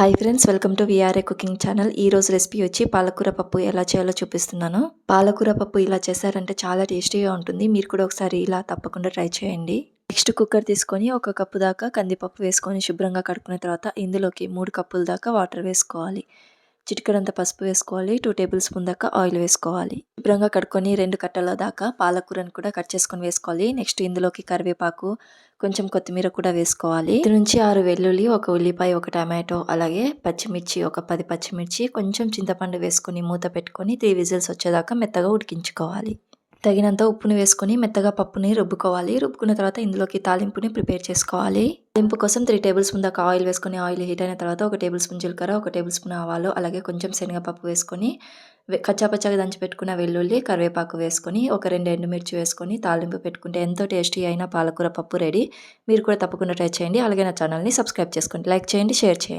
Hi friends welcome to V R A cooking channel ఈ రోజు recipe వచ్చి పాలకూర పప్పు ఎలా చేయాలో చూపిస్తున్నాను. పాలకూర పప్పు ఇలా చేశారంటే చాలా టేస్టీగా ఉంటుంది. మీరు కూడా ఒకసారి ఇలా తప్పకుండా ట్రై చేయండి. నెక్స్ట్ కుక్కర్ తీసుకొని ఒక కప్పు దాకా కందిపప్పు వేసుకొని శుభ్రంగా కడుక్కున్న తర్వాత ఇందులోకి మూడు కప్పుల దాకా వాటర్ వేసుకోవాలి. చిటికడంత పసుపు వేసుకోవాలి టూ టేబుల్ స్పూన్ దాకా ఆయిల్ వేసుకోవాలి. శుభ్రంగా కడుక్కొని రెండు కట్టల దాకా పాలకూరను కూడా కట్ చేసుకొని వేసుకోవాలి. నెక్స్ట్ ఇందులోకి కరివేపాకు కొంచెం కొత్తిమీర కూడా వేసుకోవాలి. ఇది నుంచి ఆరు వెల్లుల్లి ఒక ఉల్లిపాయ ఒక టమాటో అలాగే పచ్చిమిర్చి ఒక పది పచ్చిమిర్చి కొంచెం చింతపండు వేసుకొని మూత పెట్టుకొని త్రీ విజిల్స్ వచ్చేదాకా మెత్తగా ఉడికించుకోవాలి. తగినంత ఉప్పుని వేసుకొని మెత్తగా పప్పుని రుబ్బుకోవాలి. రుబ్బుకున్న తర్వాత ఇందులోకి తాలింపుని ప్రిపేర్ చేసుకోవాలి. తాలింపు కోసం త్రీ టేబుల్ స్పూన్ దాకా ఆయిల్ వేసుకొని ఆయిల్ హీట్ అయిన తర్వాత ఒక టేబుల్ స్పూన్ జీలకర్ర ఒక టేబుల్ స్పూన్ ఆవాలు అలాగే కొంచెం శనగపప్పు వేసుకొని కచ్చాపచ్చాగా దంచి పెట్టుకున్న వెల్లుల్లి కరివేపాకు వేసుకొని ఒక రెండు ఎండుమిర్చి వేసుకొని తాలింపు పెట్టుకుంటే ఎంతో టేస్టీ అయిన పాలకూర పప్పు రెడీ. మీరు కూడా తప్పకుండా ట్రై చేయండి. అలాగే నా ఛానల్ని సబ్స్క్రైబ్ చేసుకోండి. లైక్ చేయండి షేర్ చేయండి.